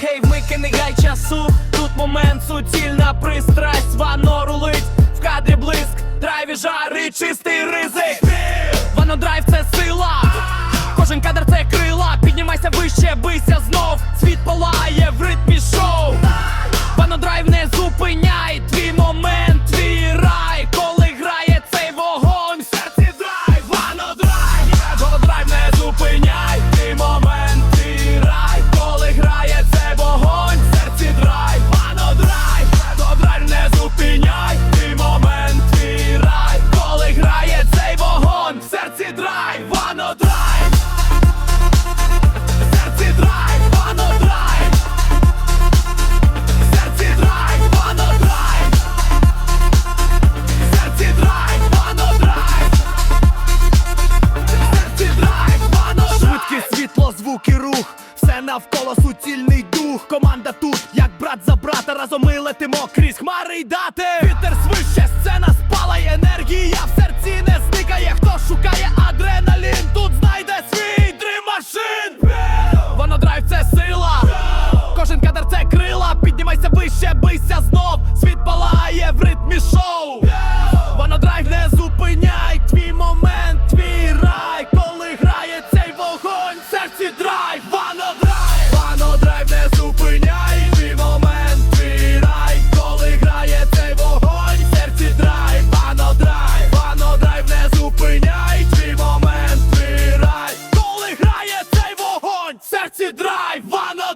Хей, вмики, не гай часу, тут момент суцільна пристрасть, вано рулить, в кадрі блиск, драйві жари, чистий ризик. Вано драйв це сила, кожен кадр це крила, піднімайся вище, бийся знов, світ палає в ритмі шоу. Вано драйв не зупиняй, твій момент, твій рай, коли грає цей вогонь, серці драйв, вано драйв, Вано драйв не зупиняй, звук і рух, все навколо суцільний дух. Команда тут, як брат за брата, разом ми летимо крізь хмари й дати. серці драйв, вано